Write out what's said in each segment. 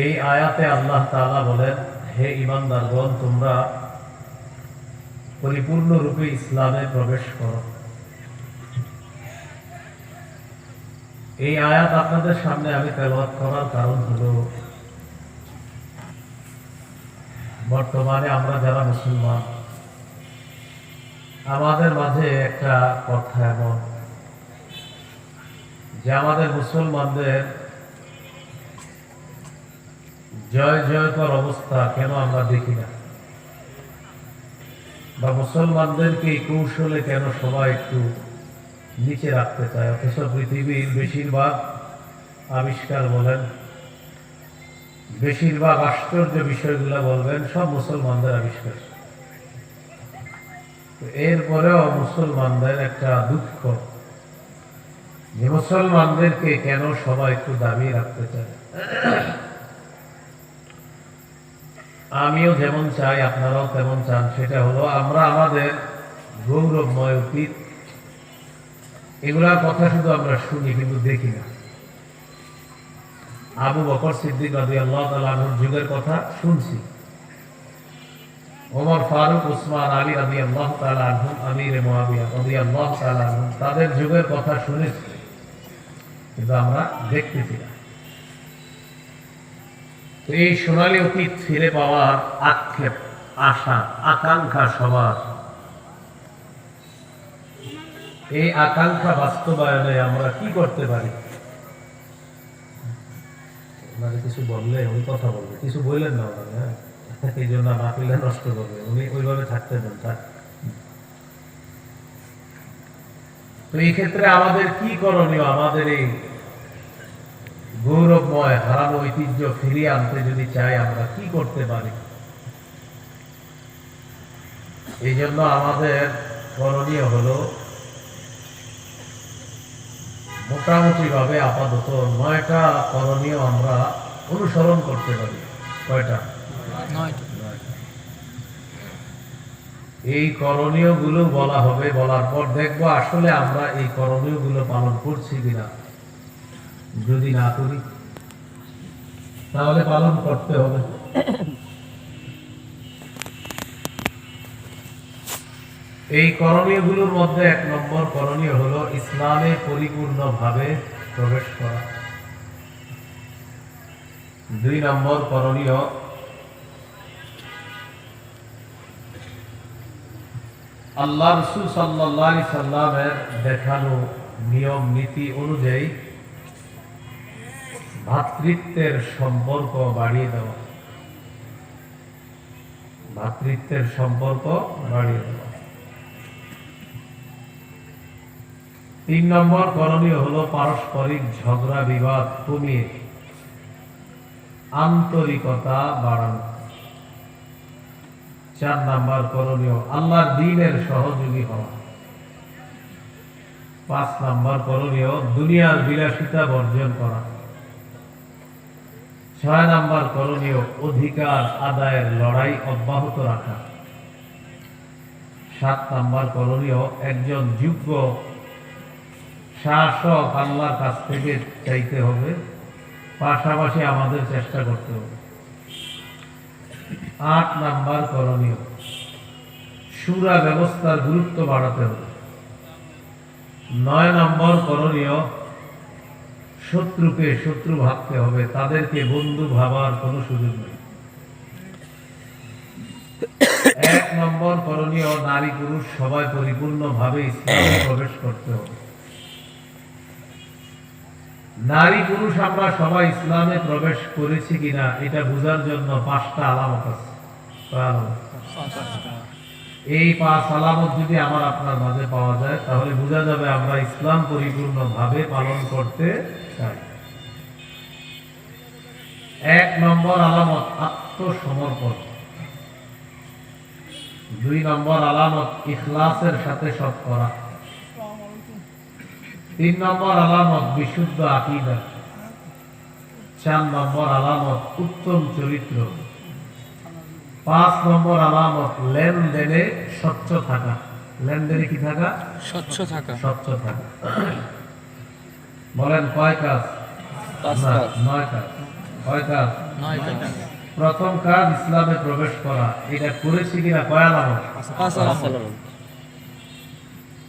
এই আয়াতে আল্লাহ তাআলা বলেন, হে ইমানদারগণ তোমরা পরিপূর্ণরূপে ইসলামে প্রবেশ করো। এই আয়াত আপনাদের সামনে আমি তেলাওয়াত করার কারণ হলো, বর্তমানে আমরা যারা মুসলমান, আমাদের মাঝে একটা কথা এমন যে আমাদের মুসলমানদের জয় জয়কর অবস্থা, কেন আমরা দেখি না? বা মুসলমানদেরকে এই কৌশলে কেন সবাই একটু নিচে রাখতে চায়? অথচ পৃথিবীর বেশিরভাগ, আবিষ্কার বলেন, বেশিরভাগ আশ্চর্য বিষয়গুলো বলবেন, সব মুসলমানদের আবিষ্কার। এরপরেও মুসলমানদের একটা দুঃখ, যে মুসলমানদেরকে কেন সবাই একটু দাবি রাখতে চায়? আমিও যেমন চাই, আপনারাও তেমন চান, সেটা হলো আমরা আমাদের গৌরবময় অতীত এগুলার কথা শুধু আমরা শুনি, কিন্তু দেখি না। আবু বকর সিদ্দিক রাজি আল্লাহ তালুর যুগের কথা শুনছি। ওমর ফারুক উসমান আলী রাজি আল্লাহ তালুম আমির মহাবিয়া রাজি আল্লাহ তালুম তাদের যুগের কথা শুনেছি, কিন্তু আমরা দেখতেছি না। এই সোনালী অতীত ফিরে পাওয়ার আক্ষেপ, আশা, আকাঙ্ক্ষা সবার। এই আকাঙ্ক্ষা বাস্তবায়নে আমরা কি করতে পারি? কিছু বললে, উনি কথা বলবে। কিছু বললেন না ওনারে হ্যাঁ? এই জন্য মাহফিলটা নষ্ট করবে। উনি ওইভাবে থাকতে দেন, থাক। তো এই ক্ষেত্রে আমাদের কি করণীয়? আমাদের এই গৌরবময় হারানো ঐতিহ্য ফিরিয়ে আনতে যদি চাই আমরা কি করতে পারি? এই জন্য আমাদের করণীয় হলো মোটামুটি ভাবে আপাতত নয়টা করণীয় আমরা অনুসরণ করতে পারি। কয়টা? এই করণীয়গুলো বলা হবে বলার পর দেখব আসলে আমরা এই করণীয়গুলো পালন করছি কিনা। যদি না করি, তাহলে পালন করতে হবে। এই করণীয়গুলোর মধ্যে এক নম্বর করণীয় হলো ইসলামে পরিপূর্ণভাবে প্রবেশ করা। দুই নম্বর করণীয় আল্লাহ রসুল সাল্লাহ সাল্লামের দেখানো নিয়ম নীতি অনুযায়ী ভাতৃত্বের সম্পর্ক বাড়িয়ে দেওয়া। ভাতৃত্বের সম্পর্ক বাড়িয়ে দেওয়া। তিন নম্বর করণীয় হলো পারস্পরিক ঝগড়া, বিবাদ কমিয়ে আন্তরিকতা বাড়ানো। চার নাম্বার করণীয় আল্লাহ দিনের সহযোগী হওয়া। পাঁচ নাম্বার করণীয়, দুনিয়ার বিলাসিতা বর্জন করা। ছয় নাম্বার করণীয় অধিকার আদায়ের লড়াই অব্যাহত রাখা। সাত নাম্বার করণীয়, একজন যোগ্য শাসক আল্লাহর কাছ থেকে চাইতে হবে, পাশাপাশি আমাদের চেষ্টা করতে হবে। আট নাম্বার করণীয়, সুরা ব্যবস্থার গুরুত্ব বাড়াতে হবে। নয় নম্বর করণীয় শত্রুকে শত্রু ভাবতে হবে, তাদেরকে বন্ধু ভাবার কোনো সুযোগ নেই। এক নম্বর করণীয়, নারী পুরুষ সবাই পরিপূর্ণভাবে ইসলামে প্রবেশ করতে হবে। নারী পুরুষ আমরা সবাই ইসলামে প্রবেশ করেছি কিনা, এটা বোঝার জন্য পাঁচটা আলামত আছে। এই পাঁচ আলামত যদি আমার আপনার মাঝে পাওয়া যায়, তাহলে বোঝা যাবে আমরা ইসলাম পরিপূর্ণ ভাবে পালন করতে এক নম্বর আলামত আত্মসমর্পণ। দুই নম্বর আলামত ইখলাসের সাথে সৎ করা তিন নম্বর আলামত বিশুদ্ধ আকিদা। চার নম্বর আলামত উত্তম চরিত্র। পাঁচ নম্বর আলামত লেনদেনে স্বচ্ছ থাকা। লেনদেনে কি থাকা? স্বচ্ছ থাকা। স্বচ্ছ থাকা। বলেন কয় কাজ। নয় কাজ। কয় কাজ? প্রথম কাজ ইসলামে প্রবেশ করা। এটা করেছি কিনা কয় আলামত?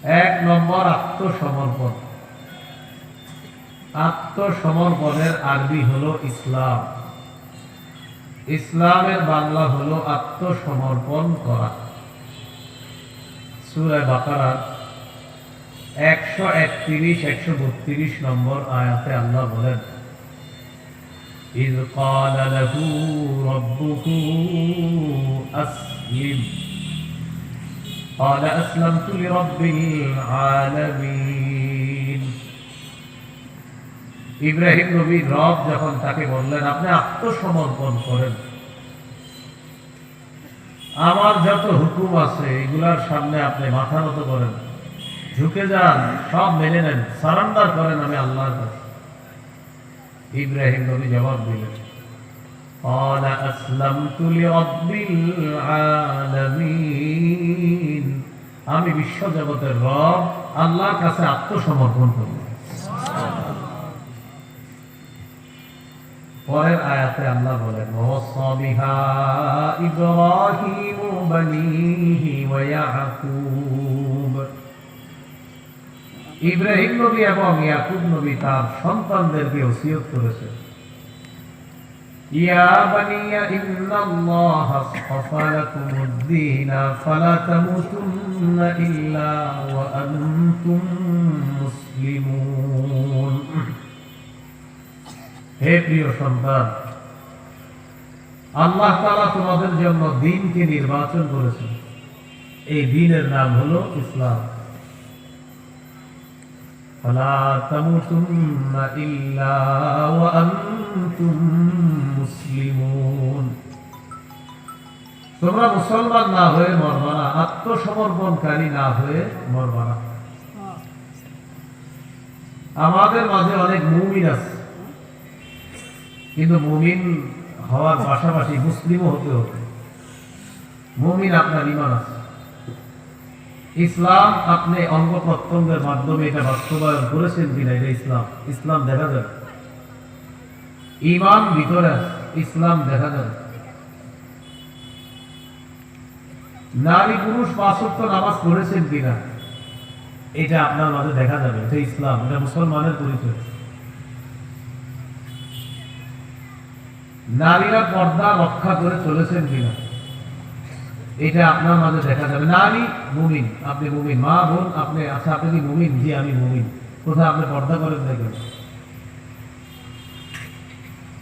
এক নম্বর আত্মসমর্পণ। আত্মসমর্পণের আরবি হলো ইসলাম। ইসলামের বাংলা হলো আত্মসমর্পণ করা। সুরায় বাকারা একশো একত্রিশ একশো বত্রিশ নম্বর আয়াতে আল্লাহ বলেন إذ قال له ربه أسلم قال أسلمت لرب العالمين ইব্রাহিম নবীর রব যখন তাকে বললেন আপনি আত্মসমর্পণ করেন আমার যত হুকুম আছে এগুলার সামনে আপনি মাথা নত করেন ঝুঁকে যান সব মেনে নেন সারান্ডার করেন আমি আল্লাহর কাছে ইব্রাহিম নবী জবাব দিলেন قال أسلمت لرب العالمين আমি বিশ্ব জগতের রব আল্লাহর কাছে আত্মসমর্পণ করব পরের আয়াতে আল্লাহ বলেন ওয়াসা বিহা ইব্রাহিম বানিহি ওয়া ইয়াকুব ইব্রাহিম নবী এবং ইয়াকুব নবী তার সন্তানদেরকে ওসিয়ত করেছে ইয়া বানিয়া ইন্নাল্লাহা আসফা ফালা তামুতুন্না ইল্লা ওয়া আনতুম মুসলিমুন। হে প্রিয় সন্তান, আল্লাহ তাআলা তোমাদের জন্য দিনকে নির্বাচন করেছেন। এই দিনের নাম হলো ইসলাম। فلا تموتن إلا وأنتم মুসলিমুন তোমরা মুসলমান না হয়ে মরবা না আত্মসমর্পণকারী না হয়ে মরবা না আমাদের মাঝে অনেক মুমিন আছে কিন্তু মুমিন হওয়ার পাশাপাশি মুসলিমও হতে হবে মুমিন আপনার ইমান আছে ইসলাম আপনি অঙ্গ প্রত্যঙ্গের মাধ্যমে এটা বাস্তবায়ন করেছেন কিনা, এটা ইসলাম। ইসলাম দেখা যায় ইমান ভিতরে ইসলাম দেখা যায় নারী পুরুষ পাঁচত্ব নামাজ পড়েছেন কিনা, এটা আপনার মাঝে দেখা যাবে। এটা ইসলাম, এটা মুসলমানের পরিচয়। নারীরা পর্দা রক্ষা করে চলেছেন কিনা এটা আপনার মাঝে দেখা যাবে। নারী মুমিন, আপনি মুমিন। মা, বোন, আপনি আচ্ছা আপনি কি মুমিন? জি, আমি মুমিন। কোথায় আপনি পর্দা করেন দেখেন।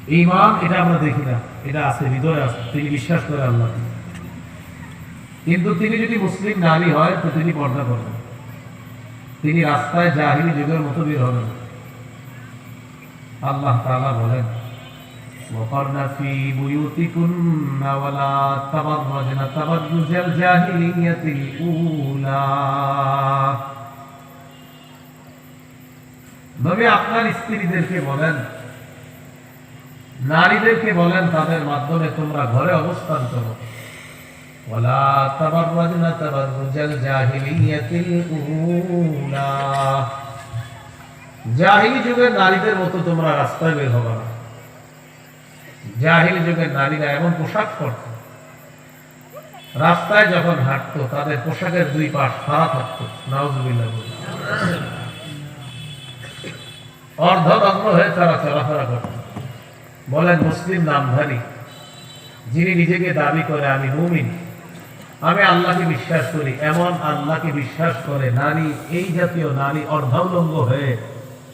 ইমান, এটা আমরা দেখি না। এটা আছে, হৃদয়ে আছে। তিনি বিশ্বাস করে আল্লাহ। কিন্তু তিনি যদি মুসলিম নারী হয়, তো তিনি পর্দা করবেন। তিনি রাস্তায় জাহিলি যুগের মতো বের হবেন। আল্লাহ তাআলা বলেন وقرن في بيوتكن ولا تبرجن تبرج الجاهلية الأولى নবী আপনার স্ত্রীদেরকে বলেন নারীদেরকে বলেন তাদের মাধ্যমে তোমরা ঘরে অবস্থান করো ولا تبرجن تبرج الجاهلية الأولى জাহিলি যুগের নারীদের মতো তোমরা রাস্তায় বের হবে না জাহিল যুগের নারীরা এমন পোশাক পরত। রাস্তায় যখন হাঁটতো, তাদের পোশাকের দুই পাশ ফাড়া থাকতো। নাউজুবিল্লাহ বলে। অর্ধনগ্ন হয়ে তারা চলাফেরা করত। বলেন, মুসলিম নামধারী, যিনি নিজেকে দাবি করে, আমি মুমিন। আমি আল্লাহকে বিশ্বাস করি। এমন আল্লাহকে বিশ্বাস করে নারী, এই জাতীয় নারী অর্ধাউলঙ্গ হয়ে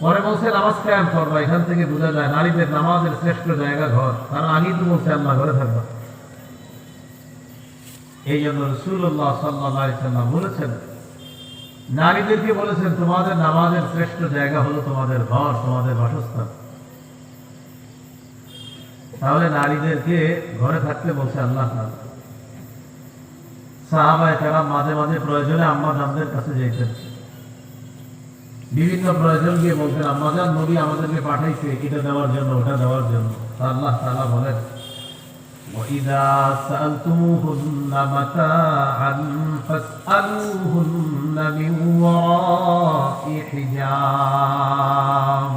পরে বলছে, নামাজ কায়াম করবা এখান থেকে বোঝা যায় নারীদের নামাজের শ্রেষ্ঠ জায়গা ঘর। কারণ আগেই তো বলছে, আল্লাহ ঘরে থাকবা। এই জন্য রসুল্লাহ সাল্লাহ বলেছেন, নারীদেরকে বলেছেন, তোমাদের নামাজের শ্রেষ্ঠ জায়গা হলো তোমাদের ঘর, তোমাদের বাসস্থান। তাহলে নারীদেরকে ঘরে থাকতে বলছে আল্লাহ। সাহাবায়ে কেরাম মাঝে মাঝে প্রয়োজনে আম্মা জানদের কাছে যেতেন। বিভিন্ন প্রয়োজন গিয়ে বলতেন আম্মা জান নবী আমাদেরকে পাঠাইছে এটা দেওয়ার জন্য ওটা দেওয়ার জন্য তা আল্লাহ তাআলা বলেন وإذا سألتموهن متاعا فاسألوهن من وراء حجاب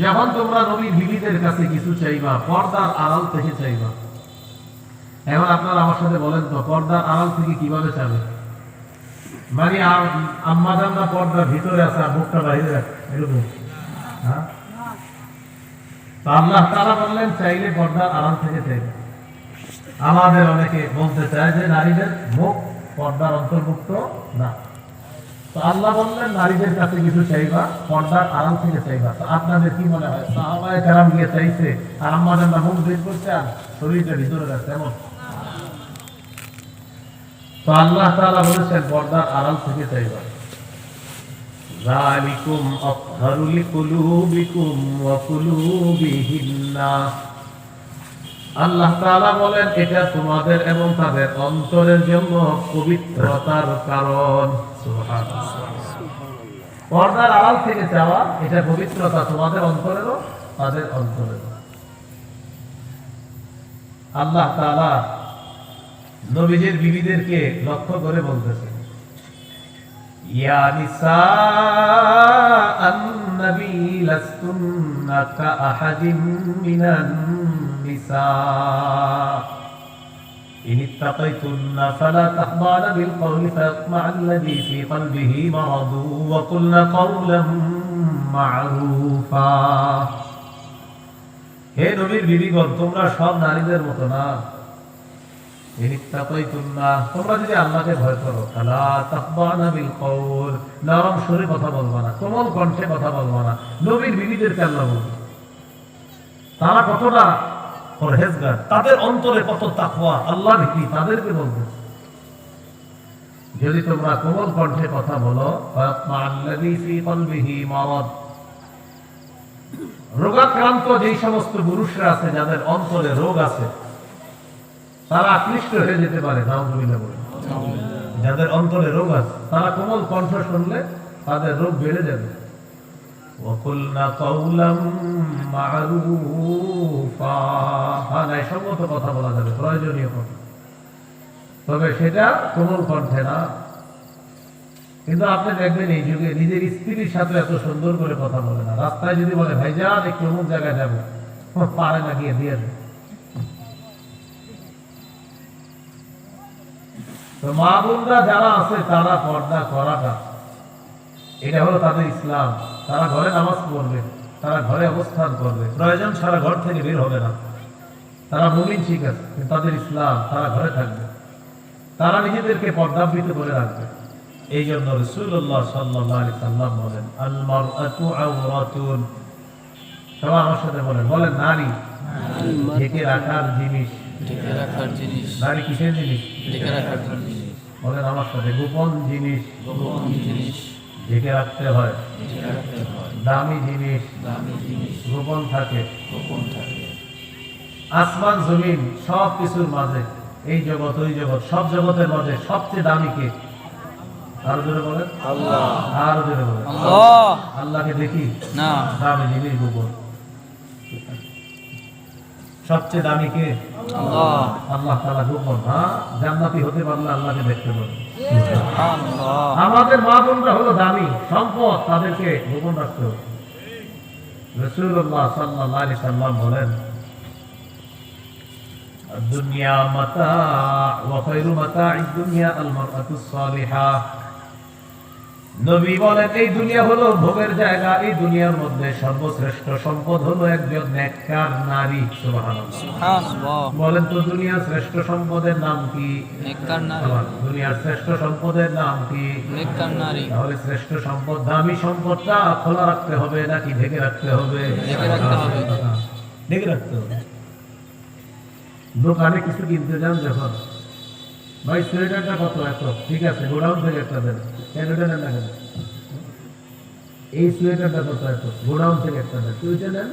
যখন তোমরা নবীর বিবিদের কাছে কিছু চাইবা পর্দার আড়াল থেকে চাইবা এখন আপনারা আমার সাথে বলেন তো পর্দার আড়াল থেকে কিভাবে চাবে মানে আম্মা জানরা পর্দার ভিতরে আছে, আর মুখটা বাইরে এরকম। হ্যাঁ? তো আল্লাহ তাআলা বললেন, চাইলে পর্দার আড়াল থেকে চাইবে আমাদের অনেকে বলতে চায় যে নারীদের মুখ পর্দার অন্তর্ভুক্ত না। তো আল্লাহ বললেন, নারীদের কাছে কিছু চাইবা পর্দার আড়াল থেকে চাইবা। তো আপনাদের কি মনে হয়? সাহাবায়ে কেরাম গিয়ে চাইছে, আর আম্মা জানরা মুখ বের করছে, আর শরীরটা ভিতরে আছে এমন? তো আল্লাহ তাআলা বলেছেন, পর্দার আড়াল থেকে চাইবা। যালিকুম আতহারু লিকুলুবিকুম ওয়া কুলুবিহিন্না। আল্লাহ বলেন, এটা তোমাদের এবং তাদের অন্তরের জন্য পবিত্রতার কারণ। পর্দার আড়াল থেকে চাওয়া, এটা পবিত্রতা তোমাদের অন্তরেরও, তাদের অন্তরেরও। আল্লাহ তাআলা নবীজের বিবিদেরকে লক্ষ্য করে বলতেছেন يا نساء النبي لستن كأحد من النساء إن اتقيتن فلا تخضعن بالقول فيطمع الذي في قلبه مرض وقلن قولا معروفا হে নবীর বিবিগণ তোমরা সব নারীদের মতো না যদি তোমরা কোমল কণ্ঠে কথা বলো রোগাক্রান্ত যেই সমস্ত পুরুষরা আছে, যাদের অন্তরে রোগ আছে তারা আকৃষ্ট হয়ে যেতে পারে নাউজুবিল্লাহ বলে যাদের অন্তরে রোগ আছে তারা কোমল কণ্ঠ শুনলে তাদের রোগ বেড়ে যাবে وقلنا قولا معروفا হ্যাঁ ন্যায়সঙ্গত কথা বলা যাবে প্রয়োজনীয় কথা তবে সেটা কোমল কণ্ঠে না কিন্তু আপনি দেখবেন এই যুগে নিজের স্ত্রীর সাথে এত সুন্দর করে কথা বলে না রাস্তায় যদি বলে ভাইজান একটু অমুক জায়গায় যাবো পারে না গিয়ে দিয়ে দেয় মা বোনরা যারা আছে তারা পর্দা করাটা এটা হলো তাদের ইসলাম। তারা ঘরে নামাজ পড়বে তারা ঘরে অবস্থান করবে। প্রয়োজন ছাড়া ঘর থেকে বের হবে না। তারা মুমিন ঠিক আছে তাদের ইসলাম তারা ঘরে থাকবে। তারা নিজেদেরকে পর্দাবৃত করে রাখবে। এই জন্য রসুল্লাহ সাল্লাহ আলি সাল্লাম বলেন সবাই আমার সাথে বলেন বলেন নারী। ঢেকে রাখার জিনিস ঢেকে রাখার জিনিস নারী কিসের জিনিস? ঢেকে রাখার জিনিস। বলেন আমার সাথে গোপন জিনিস গোপন জিনিস ঢেকে রাখতে হয়। হয়। দামি জিনিস দামি জিনিস গোপন থাকে। গোপন থাকে। আসমান জমিন সব কিছুর মাঝে এই জগৎ ওই জগৎ সব জগতের মাঝে সবচেয়ে দামি কে? আরও জোরে বলেন। আল্লাহ। আরও জোরে বলেন। আল্লাহ। আল্লাহকে দেখি? না। দামি জিনিস গোপন। সবচেয়ে দামি কে? আল্লাহ। তালা গোপন হ্যাঁ? জান্নাতি হতে পারলে আল্লাহকে দেখতে পাবে আমাদের মা বোনরা হলো দামি। সম্পদ তাদেরকে গোপন রাখতে হবে। রসুল্লাহ সাল্লাহ আলি সাল্লাম বলেন দুনিয়া মাতা ওয়া খায়রু মাতা দুনিয়া আল মারআতু সালিহা নবী বলেন এই দুনিয়া হলো ভোগের জায়গা এই দুনিয়ার মধ্যে সর্বশ্রেষ্ঠ সম্পদ হলো একজন নেককার নারী। সুবহানাল্লাহ। সুবহানাল্লাহ। বলেন তো দুনিয়ার শ্রেষ্ঠ সম্পদের নাম কি? নেককার নারী। দুনিয়ার শ্রেষ্ঠ সম্পদের নাম কি? নেককার নারী। তাহলে শ্রেষ্ঠ সম্পদ দামি সম্পদটা খোলা রাখতে হবে নাকি ঢেকে রাখতে হবে? ঢেকে রাখতে হবে। ঢেকে রাখতে হবে। দোকানে কিছু কিনতে যান যখন ভাই সোয়েটারটা কত? এত ঠিক আছে, গোডাউন থেকে একটা দেন। কেন নেন না কেন? এই সোয়েটারটা কত? এত গোডাউন থেকে একটা দেন। তুইটা নেন।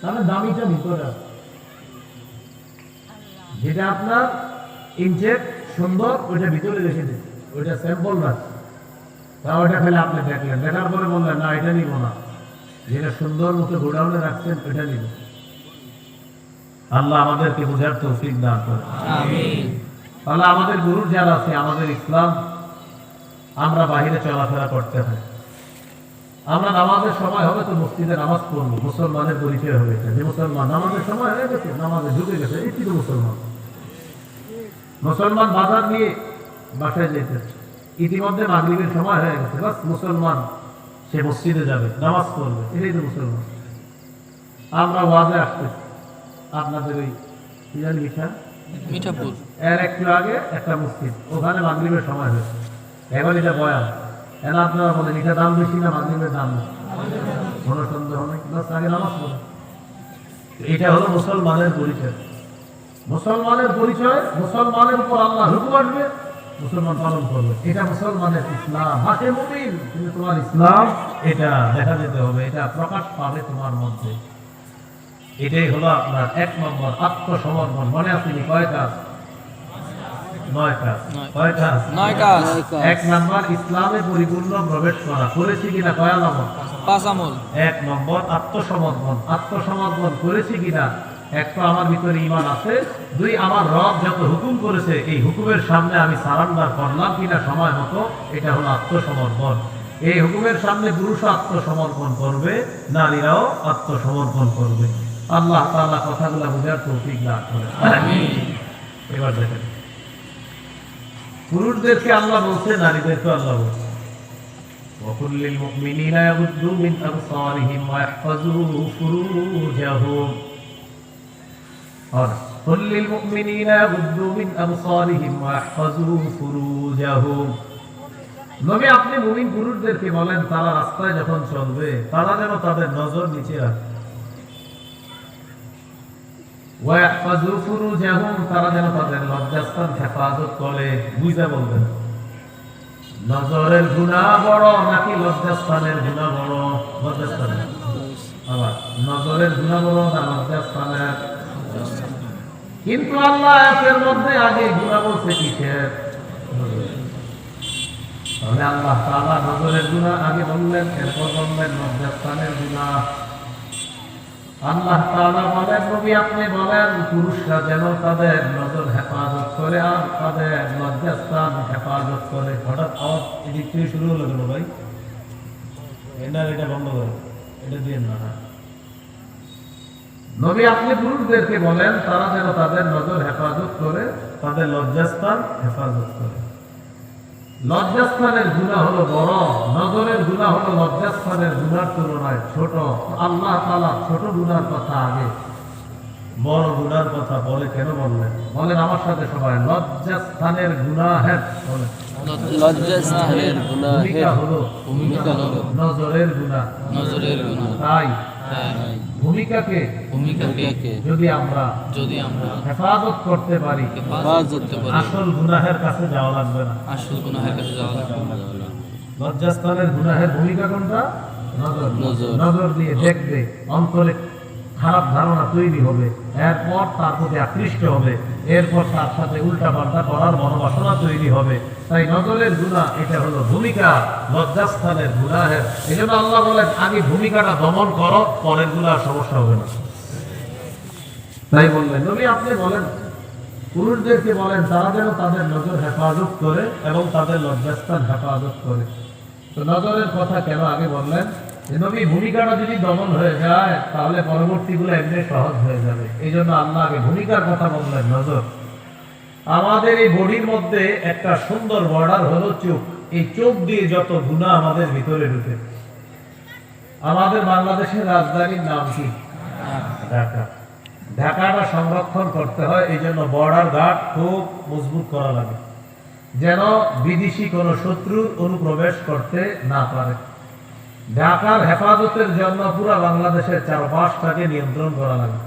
তাহলে দামিটা ভিতরে যেটা আপনার ইনচেক সুন্দর, ওইটা ভিতরে রেখে দিন। ওইটা স্যাম্পল না। তা ওইটা খেলে আপনি দেখলেন। দেখার পরে বললেন, না, এটা নিব না। যেটা সুন্দর মতো গোডাউনে রাখছেন, ওইটা নিব। আল্লাহ আমাদেরকে বোঝার তৌফিক দান করে তাহলে আমাদের গুরু যারা আছে আমাদের ইসলাম আমরা বাহিরে চলাফেরা করতে হয়। আমরা নামাজের সময় হবে তো মসজিদে নামাজ পড়ব মুসলমানের পরিচয় হবে যে মুসলমান নামাজের সময় হয়ে গেছে নামাজে ঢুকে গেছে এটি তো মুসলমান। মুসলমান বাজার নিয়ে বাসায় যেতেছে ইতিমধ্যে মাগরিবের সময় হয়ে গেছে বাস মুসলমান সে মসজিদে যাবে নামাজ পড়বে এটাই তো মুসলমান। আমরা ওয়াজে আসতেছি। আপনাদের ওই মিঠাপুর। এর একটু আগে একটা মসজিদ ওখানে মাগরিবের সময় হয়েছে। এবার এটা বয়ান। এখন আপনারা বলেন এটা দাম বেশি না মাগরিবের দাম কোনো সন্দেহ নেই। বাস আগে নামাজ পড়ে এটা হলো মুসলমানের পরিচয়। মুসলমানের পরিচয় মুসলমানের উপর আল্লাহ হুকুম আসবে মুসলমান পালন করবে। এটা মুসলমানের ইসলাম। হাতে মুমিন কিন্তু তোমার ইসলাম এটা দেখা যেতে হবে। এটা প্রকাশ পাবে তোমার মধ্যে। এটাই হলো আপনার এক নম্বর আত্মসমর্পণ। মনে আসেনি কয় কাজ? নয় কাজ। কয় কাজ? নয় কাজ। এক নম্বর ইসলামে পরিপূর্ণ প্রবেশ করা। করেছি কিনা কয়া নম্বর পাঁচ আমল। এক নম্বর আত্মসমর্পণ। আত্মসমর্পণ করেছি কিনা? এক তো আমার ভিতরে ইমান আছে। দুই আমার রব যত হুকুম করেছে এই হুকুমের সামনে আমি সারান্ডার করলাম কিনা সময় মতো এটা হলো আত্মসমর্পণ। এই হুকুমের সামনে পুরুষ আত্মসমর্পণ করবে নারীরাও আত্মসমর্পণ করবে। আল্লাহ তাআলা কথাগুলো বুঝার তৌফিক লাভ করে এবার দেখেন পুরুষদেরকে আল্লাহ বলছে নারীদেরকে আল্লাহ বলছে وقل للمؤمنين يغضوا من أبصارهم ويحفظوا فروجهم قال قل للمؤمنين يغضوا من أبصارهم ويحفظوا فروجهم নবী আপনি মুমিন পুরুষদেরকে বলেন তারা রাস্তায় যখন চলবে তারা যেন তাদের নজর নিচে রাখে ওয়াহফাজু ফুরুজাহুম তারা যেন তাদের লজ্জাস্থান হেফাজত করে। বুঝে বলবেন? নজরের গুণা বড় নাকি লজ্জাস্থানের গুণা বড়? আবার, নজরের গুণা বড় না লজ্জাস্থানের? কিন্তু আল্লাহ এর মধ্যে আগে গুণা বলছে কিসের? তাহলে আল্লাহ তাআলা নজরের গুণা আগে বললেন, এরপর বললেন লজ্জাস্থানের গুণা। আল্লাহ তাআলা বলেন, নবী আপনি বলেন, পুরুষরা যেন তাদের নজর হেফাজত করে আর তাদের লজ্জাস্থান হেফাজত করে। হঠাৎ আওয়াজ এদিক থেকে শুরু হলো কেন ভাই? এটা এটা বন্ধ করো। এটা দিয়ে না। নবী আপনি পুরুষদেরকে বলেন, তারা যেন তাদের নজর হেফাজত করে, তাদের লজ্জাস্থান হেফাজত করে। লজ্জাস্থানের গুণা হলো বড় নজরের গুণা হলো লজ্জাস্থানের গুণার তুলনায় ছোট। আল্লাহ তালা ছোট গুণার কথা আগে বড় গুণার কথা বলে কেন বললেন? বলেন আমার সাথে সবাই লজ্জাস্থানের গুণাহের বলেন। লজ্জাস্থানের গুনাহের হলো নজরের গুণা। নজরের গুণা। তাই ভূমিকাকে ভূমিকাকে যদি আমরা যদি আমরা হেফাজত করতে পারি হেফাজত করতে পারি। আসল গুনাহের কাছে যাওয়া লাগবে না। আসল গুনাহের কাছে যাওয়া লাগবে না। লজ্জাস্থানের গুনাহের ভূমিকা কোনটা? নজর। নজর। নজর দিয়ে দেখবে অন্তরে খারাপ ধারণা তৈরি হবে, এরপর তার প্রতি আকৃষ্ট হবে, এরপর তার সাথে উল্টা পাল্টা করার মনোবাসনা তৈরি হবে। তাই নজরের গুণা, এটা হলো ভূমিকা, লজ্জাস্থানের গুনাহের এই জন্য আল্লাহ বলেন, আগে ভূমিকাটা দমন করো, পরের গুণার সমস্যা হবে না। তাই বললেন, নবী, আপনি বলেন, পুরুষদেরকে বলেন, তারা যেন তাদের নজর হেফাজত করে এবং তাদের লজ্জাস্থান হেফাজত করে। তো নজরের কথা কেন আগে বললেন? নবী ভূমিকাটা যদি দমন হয়ে যায়, তাহলে পরবর্তীগুলো এমনি সহজ হয়ে যাবে। এই জন্য আল্লাহ আগে ভূমিকার কথা বললেন, নজর। আমাদের এই বডির মধ্যে একটা সুন্দর বর্ডার হলো চোখ। এই চোখ দিয়ে যত গুণা আমাদের ভিতরে ঢুকে। আমাদের বাংলাদেশের রাজধানীর নাম কি? ঢাকা। ঢাকাটা সংরক্ষণ করতে হয়, এই জন্য বর্ডার গার্ড খুব মজবুত করা লাগে। যেন বিদেশি কোনো শত্রুর অনুপ্রবেশ করতে না পারে। ঢাকার হেফাজতের জন্য পুরা বাংলাদেশের চারপাশটাকে নিয়ন্ত্রণ করা লাগে।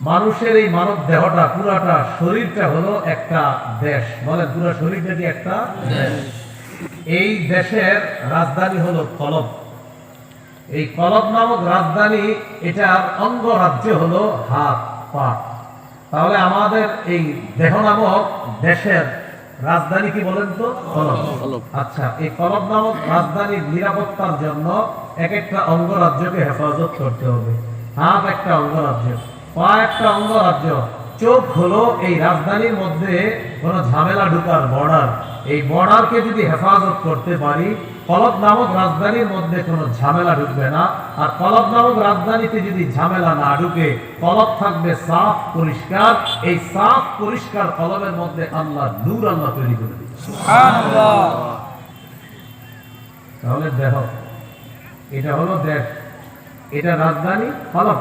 মানুষের এই মানব দেহটা, পুরাটা শরীরটা হলো একটা দেশ। বলে পুরো শরীরটা কি একটা এই দেশের রাজধানী হলো কলব। এই কলব নামক রাজধানী, এটার অঙ্গরাজ্য হলো হাত পা তাহলে আমাদের এই দেহ নামক দেশের রাজধানী কি বলেন তো। আচ্ছা এই কলব নামক রাজধানীর নিরাপত্তার জন্য এক একটা অঙ্গরাজ্যকে হেফাজত করতে হবে। হাত একটা অঙ্গরাজ্য পা একটা অঙ্গরাজ্য চোখ হলো এই রাজধানীর মধ্যে কোনো ঝামেলা ঢুকার বর্ডার এই বর্ডারকে যদি হেফাজত করতে পারি কলব নামক রাজধানীর মধ্যে কোনো ঝামেলা ঢুকবে না। আর কলব নামক রাজধানীতে যদি ঝামেলা না ঢুকে কলব থাকবে সাফ পরিষ্কার। এই সাফ পরিষ্কার কলবের মধ্যে আল্লাহ নূর আল্লাহ তৈরি করে তাহলে দেখো, এটা হলো দেশ, এটা রাজধানী কলব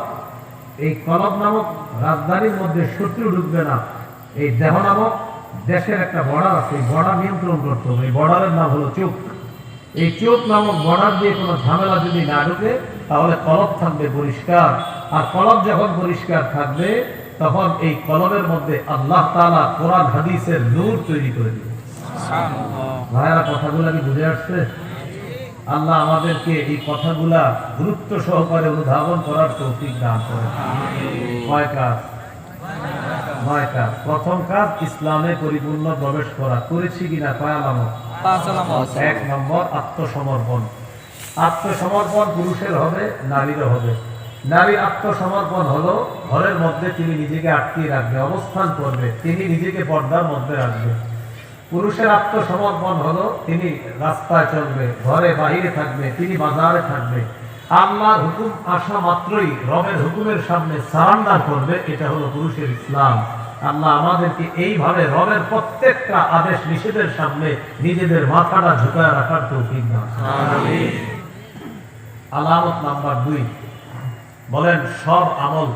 এই কলব নামক রাজধানীর মধ্যে শত্রু ঢুকবে না। এই দেহ নামক দেশের একটা বর্ডার আছে, এই বর্ডার নিয়ন্ত্রণ করতে হবে। এই বর্ডারের নাম হলো চোখ। এই চোখ নামক বর্ডার দিয়ে কোনো ঝামেলা যদি না ঢুকে, তাহলে কলব থাকবে পরিষ্কার। আর কলব যখন পরিষ্কার থাকবে, তখন এই কলবের মধ্যে আল্লাহ তাআলা কোরআন, হাদিসের নূর তৈরি করে দিবে। ভাইয়ারা, কথাগুলো কি বুঝে আসছে? আল্লাহ আমাদেরকে এই কথাগুলা গুরুত্ব সহকারে অনুধাবন করার তৌফিক দান করে কয় কাজ? নয় কাজ? প্রথম কাজ, ইসলামে পরিপূর্ণ প্রবেশ করা। করেছি কিনা, কয় এক নম্বর আত্মসমর্পণ। আত্মসমর্পণ পুরুষের হবে হবে। নারী আত্মসমর্পণ হলো, ঘরের মধ্যে তিনি নিজেকে আটকিয়ে রাখবে, অবস্থান করবে, তিনি নিজেকে পর্দার মধ্যে রাখবে। পুরুষের আত্মসমর্পণ হলো, তিনি রাস্তায় চলবে, ঘরে বাহিরে থাকবে, তিনি বাজারে থাকবে। আল্লাহর হুকুম আসা মাত্রই রবের হুকুমের সামনে সারান্ডার করবে, এটা হলো পুরুষের ইসলাম। আল্লাহ আমাদেরকে এইভাবে রবের প্রত্যেকটা আদেশ নিষেধের সামনে নিজেদের মাথাটা ঝুঁকায় রাখার তৌফিক না আলামত নাম্বার দুই। বলেন সব আমল